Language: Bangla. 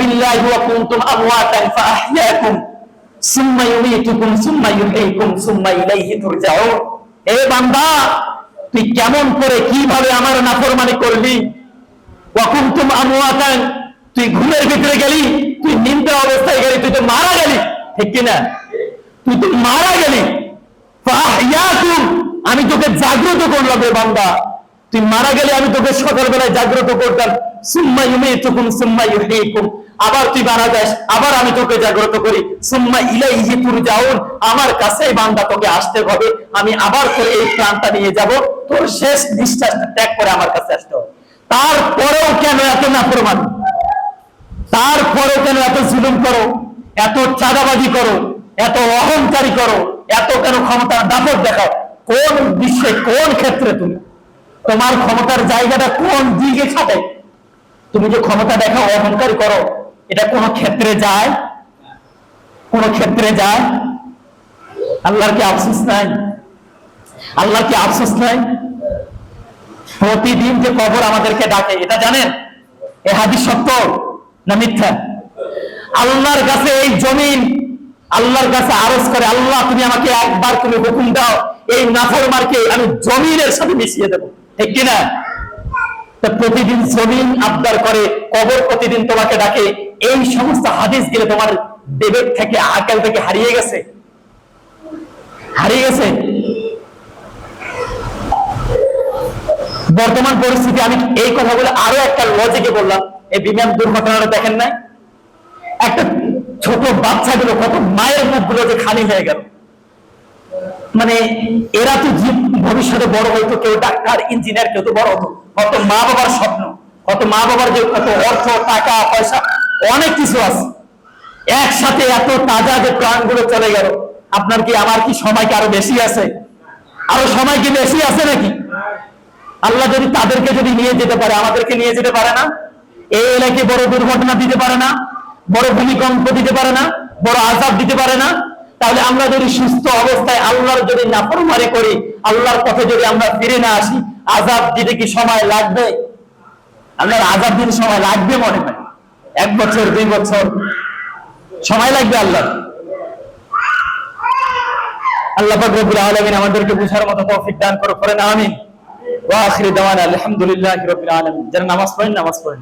বিল্লাহি ওয়া কুনতুম আমওয়াতান ফাআহইয়াকুম। সুম্মা ইউমীতুকুম, সুম্মা ইউহয়িকুম সুম্মা ইলাইহি তুরজাউন। এ বান্দা, তুই কেমন করে, কীভাবে আমার নাফরমানি করলি? ওয়া কুনতুম আমওয়াতান, তুই ঘুমের ভিতরে গেলি, তুই নিন্দা অবস্থায় গেলি, তুই তো মারা গেলি। ঠিক কি না তুই তো মারা গেলি। আমি তোকে জাগ্রত করলাম রে বান্দা। তুই মারা গেলে আমি তোকে সকালবেলায় জাগ্রত করতাম। সুম্মা ইউমীতুকুম, সুম্মা ইউহয়িকুম আবার তুই মারা যাস, আবার আমি তোকে জাগ্রত করি। সুম্মা ইলাইহি তুরজাউন, আমার কাছে বান্দা তোকে আসতে হবে। আমি আবার তোর এই প্রাণটা নিয়ে যাব। তোর শেষ নিঃশ্বাসটা ত্যাগ করে আমার কাছে আসতে হবে। তারপরেও কেন এত না নাফরমান? তারপরেও কেন এত জুলুম করো? এত চাঁদাবাজি করো? এত অহংকারী করো? এত কেন ক্ষমতার দাপট দেখাও? কোন বিশ্বে কোন ক্ষেত্রে তুমি? তোমার ক্ষমতার জায়গাটা কোন দিকে খাটে তুমি যে ক্ষমতা দেখাও অহংকার করো, এটা কোন ক্ষেত্রে যায়? কোন ক্ষেত্রে যায়? আল্লাহর কি আফসোস নাই? আল্লাহর কি আফসোস নাই? প্রতিদিন যে কবর আমাদেরকে ডাকে, এটা জানেন? এ হাদিস সত্য না মিথ্যা? আল্লাহর কাছে এই জমিন, আল্লাহর কাছে আরজ করে, আল্লাহ তুমি আমাকে একবার তুমি হুকুম দাও, এই নাফরমারকে আমি জমিনের সাথে মিশিয়ে দেবো। ঠিক কিনা? প্রতিদিন জমিন আবদার করে, কবর প্রতিদিন তোমাকে ডাকে, এই সমস্ত হাদিস গেলে তোমার বিবেক থেকে, আকাল থেকে হারিয়ে গেছে। হারিয়ে গেছে। বর্তমান পরিস্থিতি, আমি এই কথা বলে আরও একটা লজিকে বললাম। এই বিমান দুর্ঘটনাটা দেখেন নাই? একটা ছোট বাচ্চাগুলো, কত মায়ের মুখগুলো যে খালি হয়ে গেল। মানে এরা তো ভবিষ্যতে বড় হয়তো, কেউ ডাক্তার ইঞ্জিনিয়ার কেউ তো বড় হতো কত মা বাবার স্বপ্ন, কত মা বাবার যে কত অর্থ, টাকা, পয়সা, অনেক কিছু আছে। একসাথে এত তাজা যে প্রাণগুলো চলে গেল। আপনার কি, আমার কি সময় কি আরও বেশি আছে? আরও সময় কি বেশি আছে নাকি? আল্লাহ যদি তাদেরকে যদি নিয়ে যেতে পারে, আমাদেরকে নিয়ে যেতে পারে না? এই এলাকায় বড় দুর্ঘটনা দিতে পারে না, বড় ভূমিকম্প দিতে পারে না, বড় আজাব দিতে পারে না তাহলে আমরা যদি সুস্থ অবস্থায় আল্লাহর যদি নাফরমারি করি, আল্লাহর পথে যদি আমরা ফিরে না আসি আজাব দিতে কি সময় লাগবে? আল্লাহর আজাব দিতে সময় লাগবে মনে হয়। এক বছর, দুই বছর, সময় লাগবে আল্লাহ আল্লাহ রব্বুল আলামিন আমাদেরকে বুঝার মতো তৌফিক দান করো করেন আমিন। ওয়া আখিরি দাওয়ানা আলহামদুলিল্লাহি রাব্বিল আলামিন। যারা নামাজ পড়েন নামাজ পড়েন।